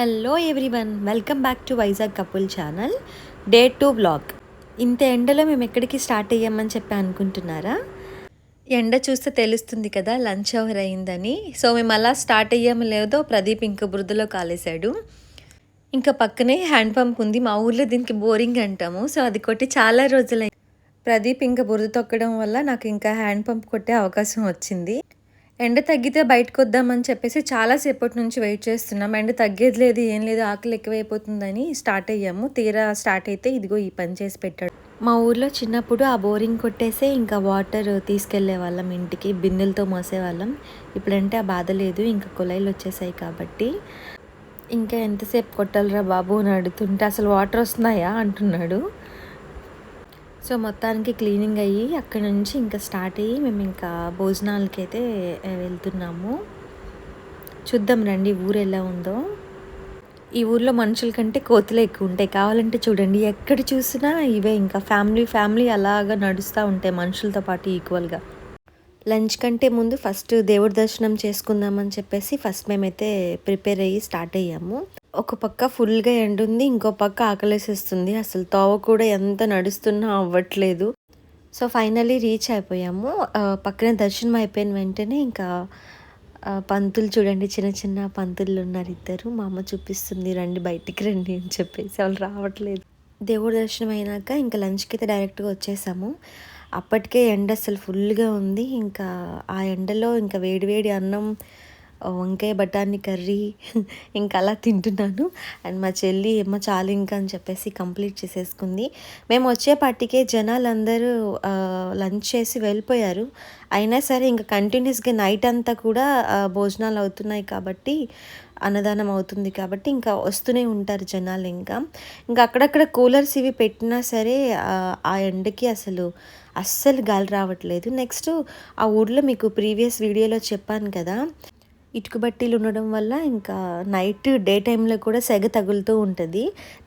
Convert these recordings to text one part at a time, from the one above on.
Hello everyone welcome back to Vizag couple channel day two blog ఇంత ఎండలో మేము ఎక్కడికి స్టార్ట్ అయ్యామని చెప్పి అనుకుంటున్నారా? ఎండ చూస్తే తెలుస్తుంది కదా లంచ్ అవర్ అయిందని. సో మేము అలా స్టార్ట్ అయ్యాము లేదో ప్రదీప్ ఇంక బురదలో కాలేశాడు. ఇంకా పక్కనే హ్యాండ్ పంప్ ఉంది. మా ఊర్లో దీనికి బోరింగ్ అంటాము. సో అది కొట్టి చాలా రోజులై ప్రదీప్ ఇంకా బురద తొక్కడం వల్ల నాకు ఇంకా హ్యాండ్ పంప్ కొట్టే అవకాశం వచ్చింది. ఎండ తగ్గితే బయటకు వద్దామని చెప్పేసి చాలాసేపటి నుంచి వెయిట్ చేస్తున్నాం. ఎండ తగ్గేది లేదు ఏం లేదు ఆకలి ఎక్కువైపోతుందని స్టార్ట్ అయ్యాము. తీరా స్టార్ట్ అయితే ఇదిగో ఈ పని చేసి పెట్టాడు. మా ఊర్లో చిన్నప్పుడు ఆ బోరింగ్ కొట్టేసే ఇంకా వాటర్ తీసుకెళ్ళే వాళ్ళం ఇంటికి బిందెలతో మోసేవాళ్ళం ఇప్పుడంటే ఆ బాధ లేదు ఇంకా కుళాయిలు వచ్చేసాయి కాబట్టి. ఇంకా ఎంతసేపు కొట్టాలరా బాబు అని అడుగుతుంటే అసలు వాటర్ వస్తున్నాయా? అంటున్నాడు. సో మొత్తానికి క్లీనింగ్ అయ్యి అక్కడ నుంచి ఇంకా స్టార్ట్ అయ్యి మేము ఇంకా భోజనాలకి అయితే వెళ్తున్నాము. చూద్దాం రండి ఊరు ఎలా ఉందో. ఈ ఊర్లో మనుషుల కంటే కోతులే ఎక్కువ ఉంటాయి. కావాలంటే చూడండి ఎక్కడ చూసినా ఇవే ఇంకా ఫ్యామిలీ ఫ్యామిలీ అలాగా నడుస్తూ ఉంటాయి మనుషులతో పాటు ఈక్వల్గా. లంచ్ కంటే ముందు ఫస్ట్ దేవుడి దర్శనం చేసుకుందామని చెప్పేసి ఫస్ట్ మేమైతే ప్రిపేర్ అయ్యి స్టార్ట్ అయ్యాము. ఒక పక్క ఫుల్గా ఎండ ఉంది ఇంకో పక్క ఆకలేసేస్తుంది. అసలు తోవ కూడా ఎంత నడుస్తున్నా అవ్వట్లేదు. సో ఫైనలీ రీచ్ అయిపోయాము. పక్కనే దర్శనం అయిపోయిన వెంటనే ఇంకా పంతులు చూడండి చిన్న చిన్న పంతులు ఉన్నారు ఇద్దరు. మా అమ్మ చూపిస్తుంది రండి బయటికి రండి అని చెప్పేసి. వాళ్ళు రావట్లేదు. దేవుడి దర్శనం అయినాక ఇంకా లంచ్కి అయితే డైరెక్ట్గా వచ్చేసాము. అప్పటికే ఎండ అసలు ఫుల్గా ఉంది. ఇంకా ఆ ఎండలో ఇంకా వేడివేడి అన్నం వంకాయ బఠానీ కర్రీ ఇంకా అలా తింటున్నాను. అండ్ మా చెల్లి ఏమో చాలు ఇంకా అని చెప్పేసి కంప్లీట్ చేసేసుకుంది. మేము వచ్చేపాటికే జనాలందరూ లంచ్ చేసి వెళ్ళిపోయారు. అయినా సరే ఇంకా కంటిన్యూస్గా నైట్ అంతా కూడా భోజనాలు అవుతున్నాయి కాబట్టి అన్నదానం అవుతుంది కాబట్టి ఇంకా వస్తూనే ఉంటారు జనాలు ఇంకా. ఇంకా అక్కడక్కడ కూలర్స్ ఇవి పెట్టినా సరే ఆ ఎండకి అసలు అస్సలు గాలి రావట్లేదు. నెక్స్ట్ ఆ ఊర్లో మీకు ప్రీవియస్ వీడియోలో చెప్పాను కదా ఇటుక బట్టీలు ఉండడం వల్ల ఇంకా నైట్ డే టైంలో కూడా సెగ తగులుతూ ఉంటుంది.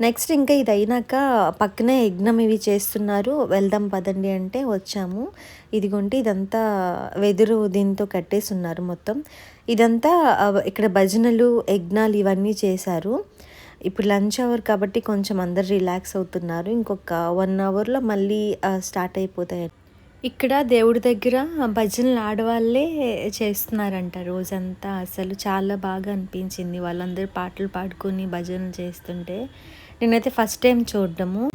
నెక్స్ట్ ఇంకా ఇది అయినాక పక్కనే యజ్ఞం ఇవి చేస్తున్నారు. వెళ్దాం పదండి అంటే వచ్చాము. ఇదిగోండి ఇదంతా వెదురు దీంతో కట్టేసి ఉన్నారు మొత్తం. ఇదంతా ఇక్కడ భజనలు యజ్ఞాలు ఇవన్నీ చేశారు. ఇప్పుడు లంచ్ అవర్ కాబట్టి కొంచెం అందరు రిలాక్స్ అవుతున్నారు. ఇంకొక వన్ అవర్లో మళ్ళీ స్టార్ట్ అయిపోతాయి ఇక్కడ దేవుడి దగ్గర భజనలు ఆడవాళ్ళే చేస్తున్నారంట రోజంతా. అసలు చాలా బాగా అనిపించింది. వాళ్ళందరూ పాటలు పాడుకొని భజనలు చేస్తుంటే. నేనైతే ఫస్ట్ టైం చూడడము.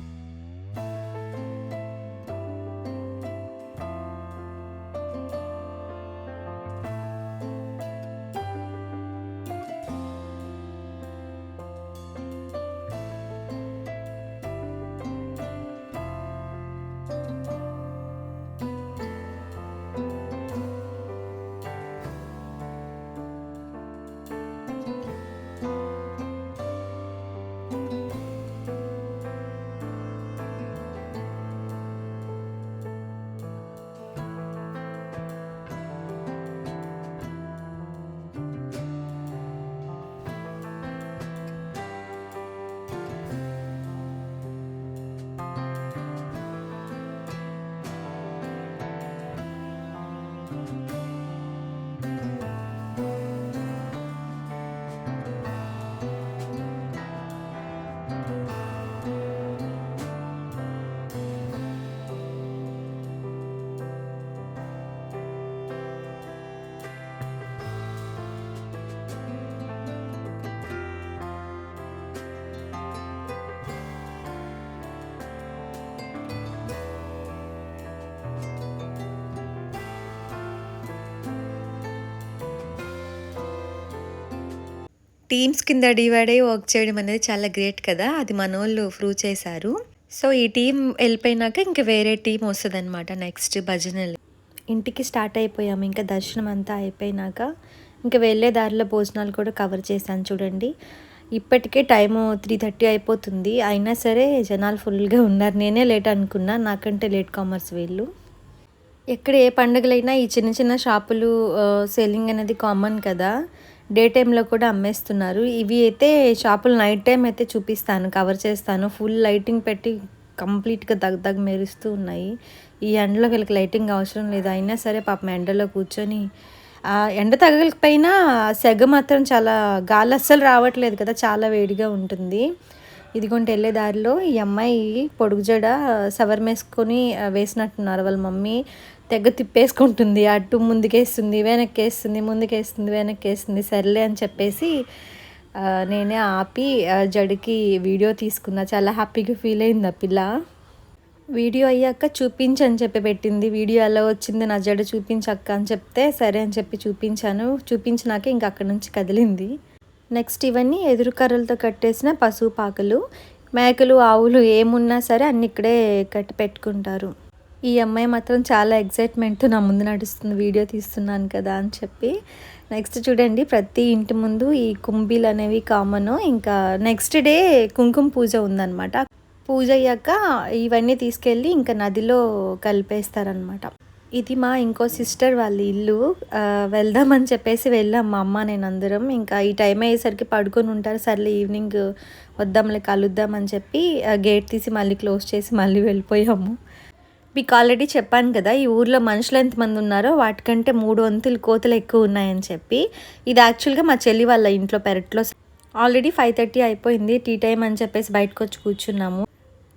టీమ్స్ కింద డివైడ్ అయ్యి వర్క్ చేయడం అనేది చాలా గ్రేట్ కదా. అది మన వాళ్ళు ప్రూవ్ చేశారు. సో ఈ టీం వెళ్ళిపోయినాక ఇంకా వేరే టీం వస్తుంది అనమాట నెక్స్ట్ భజనలు. ఇంటికి స్టార్ట్ అయిపోయాము. ఇంకా దర్శనం అంతా అయిపోయినాక ఇంకా వెళ్ళే దారిలో భోజనాలు కూడా కవర్ చేశాను చూడండి. ఇప్పటికే టైము త్రీ థర్టీ అయిపోతుంది. అయినా సరే జనాలు ఫుల్గా ఉన్నారు. నేనే లేట్ అనుకున్నా. నాకంటే లేట్ కామర్స్ వీళ్ళు. ఎక్కడ ఏ పండుగలైనా ఈ చిన్న చిన్న షాపులు సెల్లింగ్ అనేది కామన్ కదా. డే టైంలో కూడా అమ్మేస్తున్నారు. ఇవి అయితే షాపులు నైట్ టైం అయితే చూపిస్తాను. కవర్ చేస్తాను. ఫుల్ లైటింగ్ పెట్టి కంప్లీట్గా దగ్ మెరుస్తూ ఉన్నాయి. ఈ ఎండలో వీళ్ళకి లైటింగ్ అవసరం లేదు. అయినా సరే పాపం ఎండలో కూర్చొని ఆ, ఎండ తగలకపోయినా సెగ మాత్రం చాలా గాలి అస్సలు రావట్లేదు కదా. చాలా వేడిగా ఉంటుంది. ఇదిగోంటి వెళ్ళే దారిలో ఈ అమ్మాయి పొడుగు జడ సవర్మేసుకొని వేసినట్టున్నారు వాళ్ళ మమ్మీ. తెగ తిప్పేసుకుంటుంది అటు ముందుకేస్తుంది వెనక్కేస్తుంది ముందుకేస్తుంది వెనక్కేస్తుంది సర్లే అని చెప్పేసి నేనే ఆపి ఆ, జడకి వీడియో తీసుకున్నా. చాలా హ్యాపీగా ఫీల్ అయింది ఆ పిల్ల. వీడియో అయ్యాక చూపించు అని చెప్పి పెట్టింది. వీడియో ఎలా వచ్చింది నా జడ చూపించక్క అని చెప్తే సరే అని చెప్పి చూపించాను. చూపించినాక ఇంక అక్కడి నుంచి కదిలింది. నెక్స్ట్ ఇవన్నీ ఎదురు కర్రలతో కట్టేసిన పశువు పాకలు. మేకలు ఆవులు ఏమున్నా సరే అన్ని ఇక్కడే కట్టి పెట్టుకుంటారు. ఈ అమ్మాయి మాత్రం చాలా ఎగ్జైట్మెంట్తో నా ముందు నడుస్తుంది వీడియో తీస్తున్నాను కదా అని చెప్పి. నెక్స్ట్ చూడండి ప్రతి ఇంటి ముందు ఈ కుంబీలు అనేవి కామన్. ఇంకా నెక్స్ట్ డే కుంకుమ పూజ ఉందన్నమాట. పూజ అయ్యాక ఇవన్నీ తీసుకెళ్ళి ఇంకా నదిలో కలిపేస్తారనమాట ఇది మా ఇంకో సిస్టర్ వాళ్ళ ఇల్లు. వెళ్దామని చెప్పేసి వెళ్ళాం మా అమ్మ నేను అందరం. ఇంకా ఈ టైం అయ్యేసరికి పడుకొని ఉంటారు. సర్లే ఈవినింగ్ వద్దాంలే కలుద్దామని చెప్పి గేట్ తీసి మళ్ళీ క్లోజ్ చేసి మళ్ళీ వెళ్ళిపోయాము. మీకు ఆల్రెడీ చెప్పాను కదా ఈ ఊర్లో మనుషులు ఎంతమంది ఉన్నారో వాటికంటే మూడు వంతులు కోతలు ఎక్కువ ఉన్నాయని చెప్పి. ఇది యాక్చువల్గా మా చెల్లి వాళ్ళ ఇంట్లో పెరట్లో. ఆల్రెడీ ఫైవ్ థర్టీ అయిపోయింది టీ టైం అని చెప్పేసి బయటకు వచ్చి కూర్చున్నాము.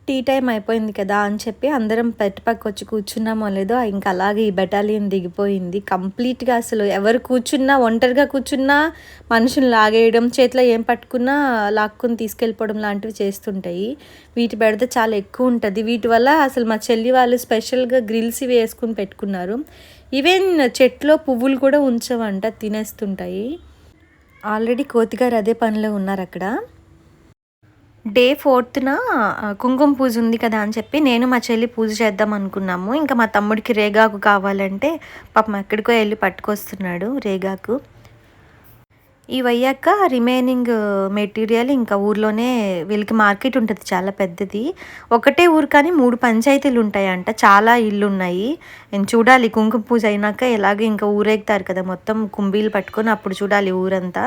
టీ టైం అయిపోయింది కదా అని చెప్పి అందరం పెట్టి పక్క వచ్చి కూర్చున్నామో లేదో ఇంకా అలాగే ఈ బెటాలియన్ దిగిపోయింది. కంప్లీట్గా అసలు ఎవరు కూర్చున్నా ఒంటరిగా కూర్చున్నా మనుషులు లాగేయడం చేతిలో ఏం పట్టుకున్నా లాక్కుని తీసుకెళ్ళిపోవడం లాంటివి చేస్తుంటాయి. వీటి పెడితే చాలా ఎక్కువ ఉంటుంది. వీటి వల్ల అసలు మా చెల్లి వాళ్ళు స్పెషల్గా గ్రిల్స్ ఇవి వేసుకుని పెట్టుకున్నారు. ఈవెన్ చెట్లో పువ్వులు కూడా ఉంచవంట తినేస్తుంటాయి. ఆల్రెడీ కోతిగారు అదే పనిలో ఉన్నారు అక్కడ. డే ఫోర్త్న కుంకుమ పూజ ఉంది కదా అని చెప్పి నేను మా చెల్లి పూజ చేద్దాం అనుకున్నాము. ఇంకా మా తమ్ముడికి రేగాకు కావాలంటే పాపం ఎక్కడికో వెళ్ళి పట్టుకొస్తున్నాడు రేగాకు. ఇవయ్యాక రిమైనింగ్ మెటీరియల్ ఇంకా ఊర్లోనే వీళ్ళకి మార్కెట్ ఉంటుంది చాలా పెద్దది. ఒకటే ఊరు కానీ మూడు పంచాయతీలు ఉంటాయంట. చాలా ఇల్లు ఉన్నాయి నేను చూడాలి కుంకుమ పూజ అయినాక ఎలాగో ఇంకా ఊరేగుతారు కదా మొత్తం కుంబీలు పట్టుకొని అప్పుడు చూడాలి ఊరంతా.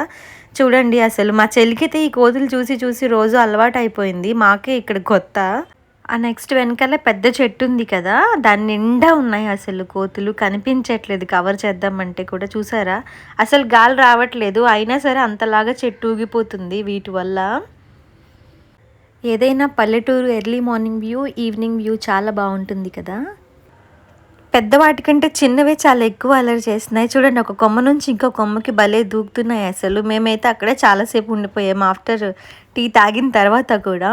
చూడండి అసలు మా చెల్లికైతే ఈ కోతులు చూసి చూసి రోజు అలవాటు అయిపోయింది మాకే ఇక్కడ కొత్త. ఆ నెక్స్ట్ వెనకాల పెద్ద చెట్టు ఉంది కదా దాని నిండా ఉన్నాయి అసలు కోతులు. కనిపించట్లేదు. కవర్ చేద్దామంటే కూడా చూసారా? అసలు గాలి రావట్లేదు. అయినా సరే అంతలాగా చెట్టు ఊగిపోతుంది వీటి వల్ల. ఏదైనా పల్లెటూరు early morning view evening view చాలా బాగుంటుంది కదా? పెద్దవాటికంటే చిన్నవే చాలా ఎక్కువ అలరి చేస్తున్నాయి. చూడండి ఒక కొమ్మ నుంచి ఇంకో కొమ్మకి భలే దూకుతున్నాయి అసలు. మేమైతే అక్కడే చాలాసేపు ఉండిపోయాము ఆఫ్టర్ టీ తాగిన తర్వాత కూడా.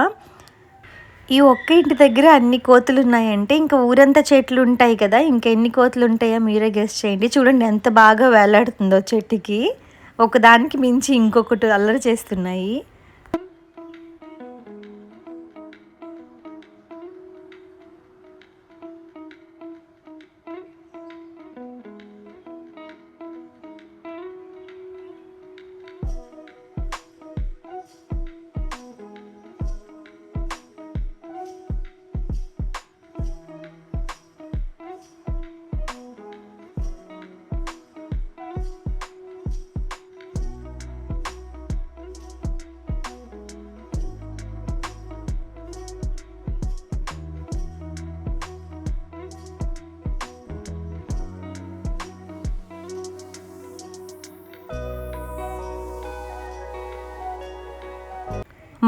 ఈ ఒక్క ఇంటి దగ్గర అన్ని కోతులు ఉన్నాయంటే ఇంకా ఊరంతా చెట్లు ఉంటాయి కదా ఇంకా ఎన్ని కోతులు ఉంటాయో మీరే గెస్ట్ చేయండి. చూడండి ఎంత బాగా వేలాడుతుందో చెట్టుకి. ఒకదానికి మించి ఇంకొకటి అల్లరి చేస్తున్నాయి.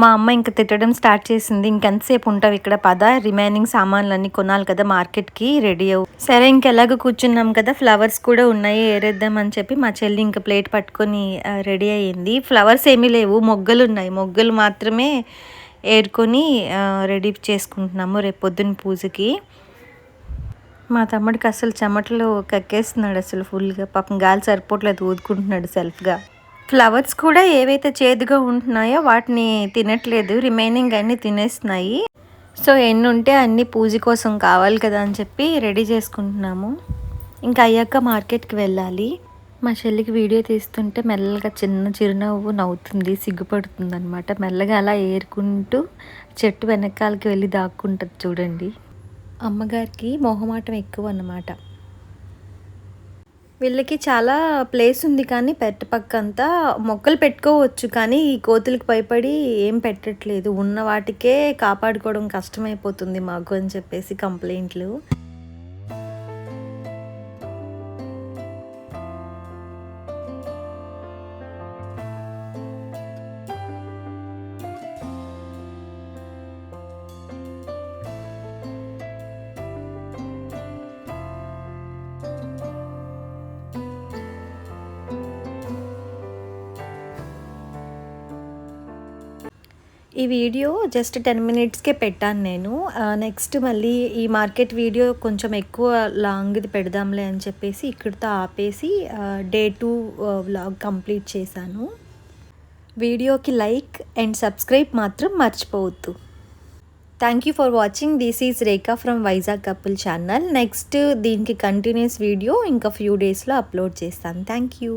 మా అమ్మ ఇంకా తిట్టడం స్టార్ట్ చేసింది. ఇంకెంతసేపు ఉంటావు ఇక్కడ? పద రిమైనింగ్ సామాన్లన్నీ కొనాలి కదా మార్కెట్కి రెడీ అవు సరే ఇంకెలాగో కూర్చున్నాం కదా ఫ్లవర్స్ కూడా ఉన్నాయి ఏరేద్దాం అని చెప్పి మా చెల్లి ఇంకా ప్లేట్ పట్టుకొని రెడీ అయ్యింది. ఫ్లవర్స్ ఏమీ లేవు మొగ్గలు ఉన్నాయి. మొగ్గలు మాత్రమే ఏరుకొని రెడీ చేసుకుంటున్నాము రేపు పొద్దున్న పూజకి. మా తమ్ముడికి అసలు చెమటలు కక్కేస్తున్నాడు అసలు ఫుల్గా పాపం గాలి సరిపోవట్లేదు ఊదుకుంటున్నాడు సెల్ఫ్గా ఫ్లవర్స్ కూడా ఏవైతే చేదుగా ఉంటున్నాయో వాటిని తినట్లేదు. రిమైనింగ్ అన్నీ తినేస్తున్నాయి. సో ఎన్ని ఉంటే అన్ని పూజ కోసం కావాలి కదా అని చెప్పి రెడీ చేసుకుంటున్నాము. ఇంకా అయ్యాక మార్కెట్కి వెళ్ళాలి. మా చెల్లికి వీడియో తీస్తుంటే మెల్లగా చిన్న చిరునవ్వు నవ్వుతుంది సిగ్గుపడుతుంది అనమాట మెల్లగా అలా ఏరుకుంటూ చెట్టు వెనకాలకి వెళ్ళి దాక్కుంటుంది చూడండి. అమ్మగారికి మొహమాటం ఎక్కువ అన్నమాట వీళ్ళకి చాలా ప్లేస్ ఉంది కానీ పెట్ట పక్కంతా మొక్కలు పెట్టుకోవచ్చు కానీ ఈ కోతులకు భయపడి ఏం పెట్టట్లేదు. ఉన్న వాటికే కాపాడుకోవడం కష్టమైపోతుంది మాకు అని చెప్పేసి కంప్లైంట్లు ఈ వీడియో జస్ట్ టెన్ మినిట్స్కే పెట్టాను నేను. నెక్స్ట్ మళ్ళీ ఈ మార్కెట్ వీడియో కొంచెం ఎక్కువ లాంగ్ది పెడదాంలే అని చెప్పేసి ఇక్కడితో ఆపేసి డే టూ వ్లాగ్ కంప్లీట్ చేశాను. వీడియోకి లైక్ అండ్ సబ్స్క్రైబ్ మాత్రం మర్చిపోవద్దు. Thank you for watching this is Rekha from Vizag couple channel next దీనికి కంటిన్యూస్ వీడియో ఇంకా ఫ్యూ డేస్లో అప్లోడ్ చేస్తాను. Thank you